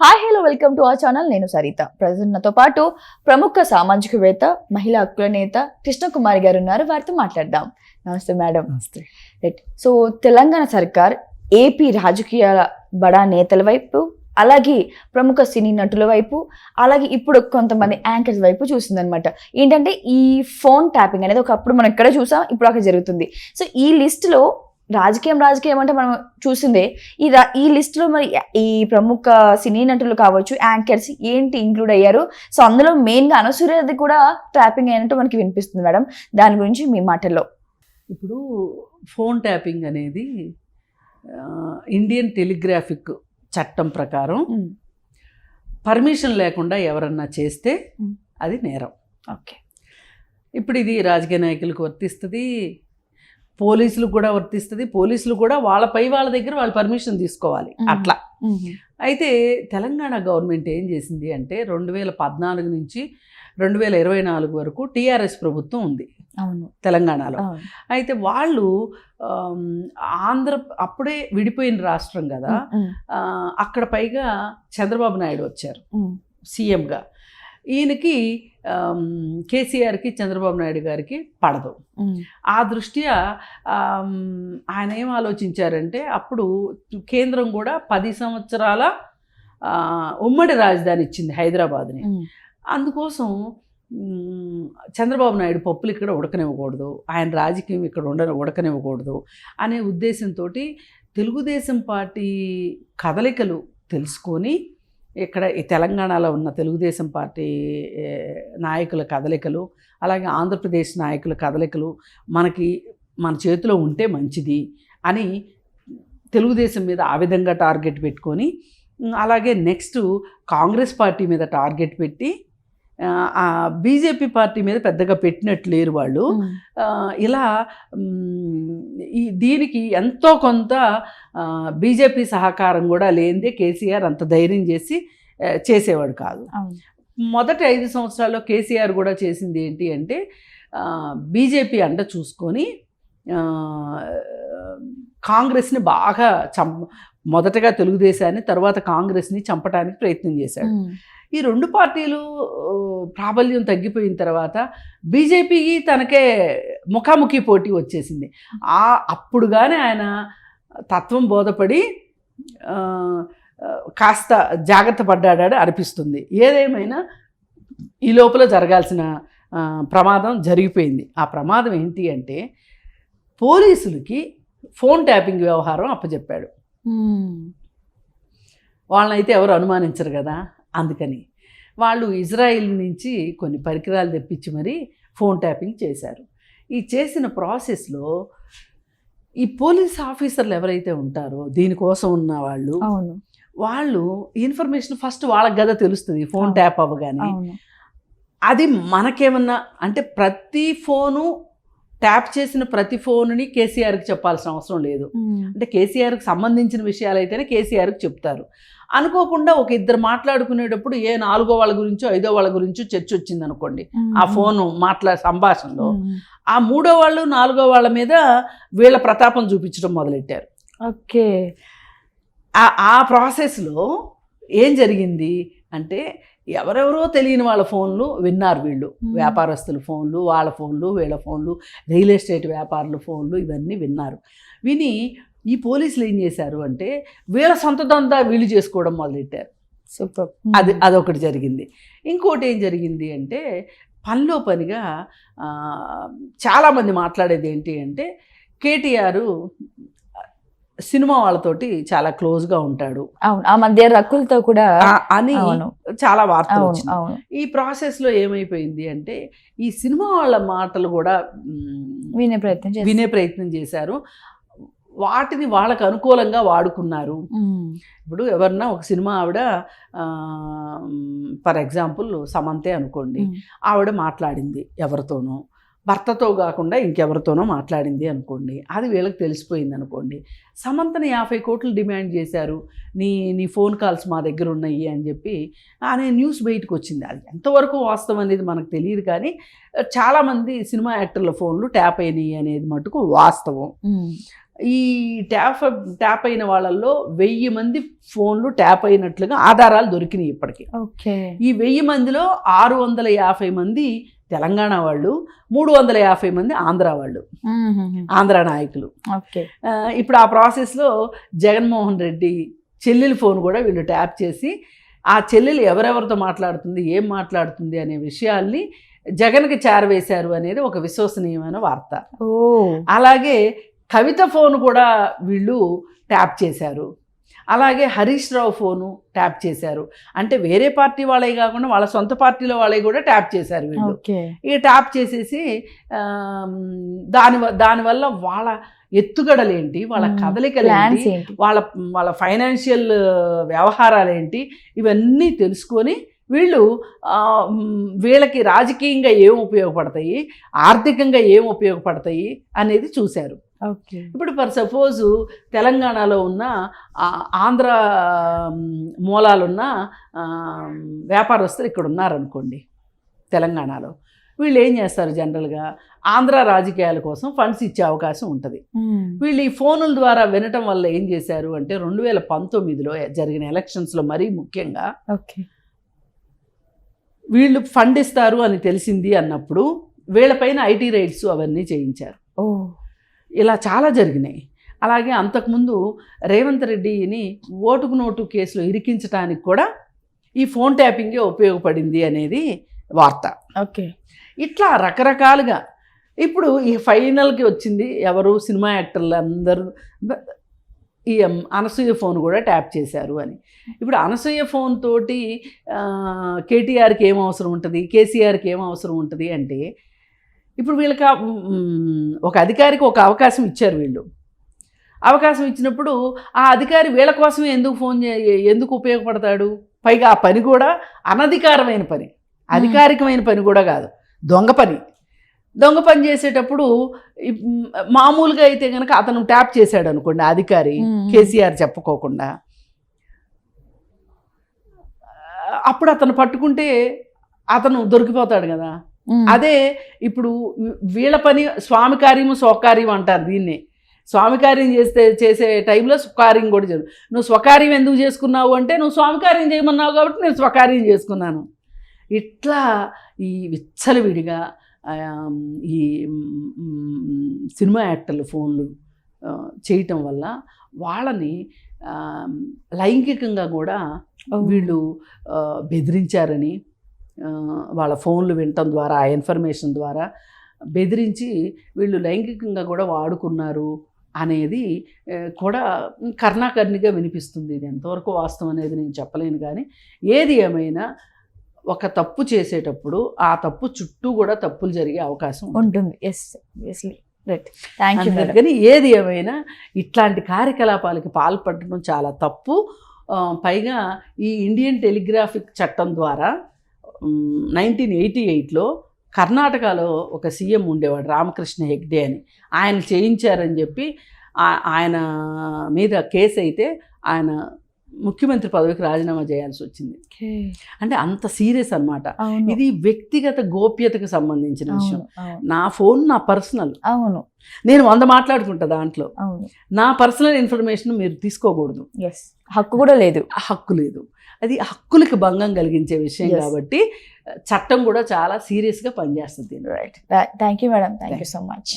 Hi hello welcome to our channel నేను Saritha. Present నాతో పాటు ప్రముఖ సామాజికవేత్త మహిళా హక్కుల నేత కృష్ణకుమారి గారు ఉన్నారు. వారితో మాట్లాడదాం. నమస్తే మేడం. నమస్తే. రైట్ సో తెలంగాణ సర్కార్ ఏపీ రాజకీయ బడా నేతల వైపు అలాగే ప్రముఖ సినీ నటుల వైపు అలాగే ఇప్పుడు కొంతమంది యాంకర్స్ వైపు చూసిందనమాట ఏంటంటే ఈ ఫోన్ ట్యాపింగ్ అనేది ఒకప్పుడు మనం ఇక్కడ చూసాం ఇప్పుడు అక్కడ జరుగుతుంది. సో ఈ లిస్ట్లో రాజకీయం రాజకీయం అంటే మనం చూసిందే. ఈ ఈ లిస్ట్లో మరి ఈ ప్రముఖ సినీ నటులు కావచ్చు యాంకర్స్ ఏంటి ఇంక్లూడ్ అయ్యారు? సో అందులో మెయిన్గా అనసూర్యది కూడా ట్యాపింగ్ అయినట్టు మనకి వినిపిస్తుంది మేడం. దాని గురించి మీ మాటల్లో. ఇప్పుడు ఫోన్ ట్యాపింగ్ అనేది ఇండియన్ టెలిగ్రాఫిక్ చట్టం ప్రకారం పర్మిషన్ లేకుండా ఎవరన్నా చేస్తే మ్. అది నేరం. ఓకే ఇప్పుడు ఇది రాజకీయ నాయకులకు వర్తిస్తుంది. పోలీసులకు కూడా వర్తిస్తుంది. పోలీసులు కూడా వాళ్ళపై వాళ్ళ దగ్గర వాళ్ళు పర్మిషన్ తీసుకోవాలి. అట్లా. అయితే తెలంగాణ గవర్నమెంట్ ఏం చేసింది అంటే రెండు వేల పద్నాలుగు నుంచి రెండు వేల ఇరవై నాలుగు వరకు టీఆర్ఎస్ ప్రభుత్వం ఉంది. అవును. తెలంగాణలో. అయితే వాళ్ళు ఆంధ్ర అప్పుడే విడిపోయిన రాష్ట్రం కదా. అక్కడ పైగా చంద్రబాబు నాయుడు వచ్చారు. సీఎంగా. ఈయనకి కేసీఆర్కి చంద్రబాబు నాయుడు గారికి పడదు. ఆ దృష్ట్యా ఆయన ఏం ఆలోచించారంటే అప్పుడు కేంద్రం కూడా పది సంవత్సరాల ఉమ్మడి రాజధాని ఇచ్చింది హైదరాబాద్ని. అందుకోసం చంద్రబాబు నాయుడు పప్పులు ఇక్కడ ఉడకనివ్వకూడదు ఆయన రాజకీయం ఇక్కడ ఉండ ఉడకనివ్వకూడదు అనే ఉద్దేశంతో తెలుగుదేశం పార్టీ కదలికలు తెలుసుకొని ఇక్కడ ఈ తెలంగాణలో ఉన్న తెలుగుదేశం పార్టీ నాయకుల కదలికలు అలాగే ఆంధ్రప్రదేశ్ నాయకుల కదలికలు మనకి మన చేతిలో ఉంటే మంచిది అని తెలుగుదేశం మీద ఆ విధంగా టార్గెట్ పెట్టుకొని అలాగే నెక్స్ట్ కాంగ్రెస్ పార్టీ మీద టార్గెట్ పెట్టి ఆ బీజేపీ పార్టీ మీద పెద్దగా పెట్టినట్లు లేరు వాళ్ళు ఇలా ఈ దీనికి ఎంతో కొంత బీజేపీ సహకారం కూడా లేనిదే కేసీఆర్ అంత ధైర్యం చేసి చేసేవాడు కాదు. మొదటి ఐదు సంవత్సరాల్లో కేసీఆర్ కూడా చేసింది ఏంటి అంటే బీజేపీ అండ చూసుకొని కాంగ్రెస్ని బాగా చం మొదటగా తెలుగుదేశాన్ని తర్వాత కాంగ్రెస్ని చంపడానికి ప్రయత్నం చేశాడు. ఈ రెండు పార్టీలు ప్రాబల్యం తగ్గిపోయిన తర్వాత బీజేపీకి తనకే ముఖాముఖి పోటీ వచ్చేసింది. ఆ అప్పుడు కానీ ఆయన తత్వం బోధపడి కాస్త జాగ్రత్త పడ్డాడని అనిపిస్తుంది. ఏదేమైనా ఈ లోపల జరగాల్సిన ప్రమాదం జరిగిపోయింది. ఆ ప్రమాదం ఏంటి అంటే పోలీసులకి ఫోన్ ట్యాపింగ్ వ్యవహారం అప్పచెప్పాడు వాళ్ళనైతే ఎవరు అనుమానించరు కదా. అందుకని. వాళ్ళు ఇజ్రాయిల్ నుంచి కొన్ని పరికరాలు తెప్పించి మరీ ఫోన్ ట్యాపింగ్ చేశారు. ఈ చేసిన ప్రాసెస్లో ఈ పోలీస్ ఆఫీసర్లు ఎవరైతే ఉంటారో దీనికోసం ఉన్న వాళ్ళు వాళ్ళు ఇన్ఫర్మేషన్ ఫస్ట్ వాళ్ళకి కదా తెలుస్తుంది ఫోన్. ట్యాప్ అవ్వగానే. అది మనకేమన్నా అంటే ప్రతి ఫోను ట్యాప్ చేసిన ప్రతి ఫోనుని కేసీఆర్కి చెప్పాల్సిన అవసరం లేదు. అంటే కేసీఆర్కి సంబంధించిన విషయాలు అయితేనే కేసీఆర్కి చెప్తారు. అనుకోకుండా ఒక ఇద్దరు మాట్లాడుకునేటప్పుడు ఏ నాలుగో వాళ్ళ గురించో ఐదో వాళ్ళ గురించో చర్చ వచ్చింది అనుకోండి ఆ ఫోను మాట్లా సంభాషణలో. ఆ మూడో వాళ్ళు నాలుగో వాళ్ళ మీద వీళ్ళ ప్రతాపం చూపించడం మొదలెట్టారు. ఓకే. ఆ ఆ ప్రాసెస్లో ఏం జరిగింది అంటే ఎవరెవరో తెలియని వాళ్ళ ఫోన్లు విన్నారు వీళ్ళు. వ్యాపారస్తుల ఫోన్లు వాళ్ళ ఫోన్లు వీళ్ళ ఫోన్లు రియల్ ఎస్టేట్ వ్యాపారుల ఫోన్లు ఇవన్నీ విన్నారు. విని ఈ పోలీసులు ఏం చేశారు అంటే వీళ్ళ సొంత దందా వీళ్ళు చేసుకోవడం మొదలెట్టారు. సూపర్. అది అదొకటి జరిగింది. ఇంకోటి ఏం జరిగింది అంటే పనిలో పనిగా చాలామంది మాట్లాడేది ఏంటి అంటే కేటీఆర్ సినిమా వాళ్ళతోటి చాలా క్లోజ్గా ఉంటాడు. అవును. ఆ మధ్య రకులతో కూడా అని చాలా వార్తలు ఈ ప్రాసెస్లో ఏమైపోయింది అంటే ఈ సినిమా వాళ్ళ మాటలు కూడా వినే ప్రయత్నం. వినే ప్రయత్నం చేశారు. వాటిని వాళ్ళకు అనుకూలంగా వాడుకున్నారు. ఇప్పుడు ఎవరన్నా ఒక సినిమా ఆవిడ ఫర్ ఎగ్జాంపుల్ సమంతే అనుకోండి ఆవిడ మాట్లాడింది ఎవరితోనో. భర్తతో కాకుండా ఇంకెవరితోనో మాట్లాడింది అనుకోండి అది వీళ్ళకి తెలిసిపోయింది అనుకోండి సమంతని యాభై కోట్లు డిమాండ్ చేశారు నీ నీ ఫోన్ కాల్స్ మా దగ్గర ఉన్నాయి అని చెప్పి అనే న్యూస్ బయటకు వచ్చింది. అది ఎంతవరకు వాస్తవం అనేది మనకు తెలియదు కానీ చాలామంది సినిమా యాక్టర్ల ఫోన్లు ట్యాప్ అయినాయి అనేది మటుకు వాస్తవం. ఈ ట్యాప్ ట్యాప్ అయిన వాళ్ళల్లో వెయ్యి మంది ఫోన్లు ట్యాప్ అయినట్లుగా ఆధారాలు దొరికినాయి ఇప్పటికి. ఓకే. ఈ వెయ్యి మందిలో ఆరు వందల యాభై మంది తెలంగాణ వాళ్ళు మూడు వందల యాభై మంది ఆంధ్ర వాళ్ళు ఆంధ్ర నాయకులు. ఓకే. ఇప్పుడు ఆ ప్రాసెస్లో జగన్మోహన్ రెడ్డి చెల్లెలి ఫోన్ కూడా వీళ్ళు ట్యాప్ చేసి ఆ చెల్లెలు ఎవరెవరితో మాట్లాడుతుంది ఏం మాట్లాడుతుంది అనే విషయాల్ని జగన్కి చేరవేశారు అనేది ఒక విశ్వసనీయమైన వార్త. అలాగే కవిత ఫోన్ కూడా వీళ్ళు ట్యాప్ చేశారు. అలాగే హరీష్ రావు ఫోను ట్యాప్ చేశారు. అంటే వేరే పార్టీ వాళ్ళవి కాకుండా వాళ్ళ సొంత పార్టీలో వాళ్ళవి కూడా ట్యాప్ చేశారు వీళ్ళు. ఇక ట్యాప్ చేసేసి దాని దానివల్ల వాళ్ళ ఎత్తుగడలేంటి వాళ్ళ మ్మ్. కదలికలు ప్లాన్స్ ఏంటి? ఏంటి వాళ్ళ వాళ్ళ ఫైనాన్షియల్ వ్యవహారాలు ఏంటి ఇవన్నీ తెలుసుకొని వీళ్ళు వీళ్ళకి రాజకీయంగా ఏం ఉపయోగపడతాయి ఆర్థికంగా ఏం ఉపయోగపడతాయి అనేది చూశారు. ఇప్పుడు ఫర్ సపోజ్ తెలంగాణలో ఉన్న ఆంధ్ర మూలాలున్న వ్యాపారస్తులు ఇక్కడ ఉన్నారనుకోండి తెలంగాణలో. వీళ్ళు ఏం చేస్తారు జనరల్గా? ఆంధ్ర రాజకీయాల కోసం ఫండ్స్ ఇచ్చే అవకాశం ఉంటుంది. వీళ్ళు ఈ ఫోనుల ద్వారా వినటం వల్ల ఏం చేశారు అంటే రెండు వేల పంతొమ్మిదిలో జరిగిన ఎలక్షన్స్లో మరీ ముఖ్యంగా ఓకే. వీళ్ళు ఫండ్ ఇస్తారు అని తెలిసింది అన్నప్పుడు వీళ్ళపైన ఐటీ రైట్స్ అవన్నీ చేయించారు. ఓ. ఇలా చాలా జరిగినాయి. అలాగే అంతకుముందు రేవంత్ రెడ్డిని ఓటుకు నోటు కేసులో ఇరికించడానికి కూడా ఈ ఫోన్ ట్యాపింగే ఉపయోగపడింది అనేది వార్త. ఓకే. ఇట్లా రకరకాలుగా ఇప్పుడు ఈ ఫైనల్కి వచ్చింది ఎవరు? సినిమా యాక్టర్లు అందరూ ఈ అనసూయ ఫోన్ కూడా ట్యాప్ చేశారు అని. ఇప్పుడు అనసూయ ఫోన్ తోటి కేటీఆర్కి ఏం అవసరం ఉంటుంది? కేసీఆర్కి ఏం అవసరం ఉంటుంది అంటే ఇప్పుడు వీళ్ళకి ఒక అధికారికి ఒక అవకాశం ఇచ్చారు వీళ్ళు. అవకాశం ఇచ్చినప్పుడు ఆ అధికారి వీళ్ళ కోసమే ఎందుకు ఫోన్ ఎందుకు ఉపయోగపడతాడు? పైగా ఆ పని కూడా అనధికారమైన పని. అధికారికమైన పని కూడా కాదు. దొంగ పని. దొంగ పని చేసేటప్పుడు మామూలుగా అయితే కనుక అతను ట్యాప్ చేశాడు అనుకోండి అధికారి. కేసీఆర్ చెప్పుకోకుండా. అప్పుడు అతను పట్టుకుంటే అతను దొరికిపోతాడు కదా. అదే ఇప్పుడు వీళ్ళ పని స్వామి కార్యము స్వకార్యం అంటారు దీన్ని. స్వామి కార్యం చేస్తే చేసే టైంలో స్వకార్యం కూడా జరుగు నువ్వు స్వకార్యం ఎందుకు చేసుకున్నావు అంటే నువ్వు స్వామి కార్యం చేయమన్నావు కాబట్టి నేను స్వకార్యం చేసుకున్నాను. ఇట్లా ఈ విచ్చలవిడిగా ఈ సినిమా యాక్టర్ల ఫోన్లు చేయటం వల్ల వాళ్ళని లైంగికంగా కూడా వీళ్ళు బెదిరించారని వాళ్ళ ఫోన్లు వినటం ద్వారా ఆ ఇన్ఫర్మేషన్ ద్వారా బెదిరించి వీళ్ళు లైంగికంగా కూడా వాడుకున్నారు అనేది కూడా కర్ణాకర్ణిగా వినిపిస్తుంది. ఇది ఎంతవరకు వాస్తవం అనేది నేను చెప్పలేను కానీ ఏది ఏమైనా ఒక తప్పు చేసేటప్పుడు ఆ తప్పు చుట్టూ కూడా తప్పులు జరిగే అవకాశం ఉంటుంది. ఎస్ ఎస్లీ రైట్ థ్యాంక్ యూ అందుకని ఏది ఏమైనా ఇట్లాంటి కార్యకలాపాలకి పాల్పడడం చాలా తప్పు. పైగా ఈ ఇండియన్ టెలిగ్రాఫిక్ చట్టం ద్వారా నైన్టీన్ ఎయిటీ ఎయిట్లో కర్ణాటకలో ఒక సీఎం ఉండేవాడు రామకృష్ణ హెగ్డే అని. ఆయన చేయించారని చెప్పి ఆయన మీద కేసు అయితే ఆయన ముఖ్యమంత్రి పదవికి రాజీనామా చేయాల్సి వచ్చింది. అంటే అంత సీరియస్ అన్నమాట. అవును. ఇది వ్యక్తిగత గోప్యతకు సంబంధించిన విషయం. నా ఫోన్ నా పర్సనల్. అవును. నేను వంద మాట్లాడుకుంటా దాంట్లో. నా పర్సనల్ ఇన్ఫర్మేషన్ మీరు తీసుకోకూడదు. హక్కు కూడా లేదు. హక్కు లేదు. అది హక్కులకి భంగం కలిగించే విషయం. కాబట్టి చట్టం కూడా చాలా సీరియస్గా పనిచేస్తుంది right thank you madam thank you so much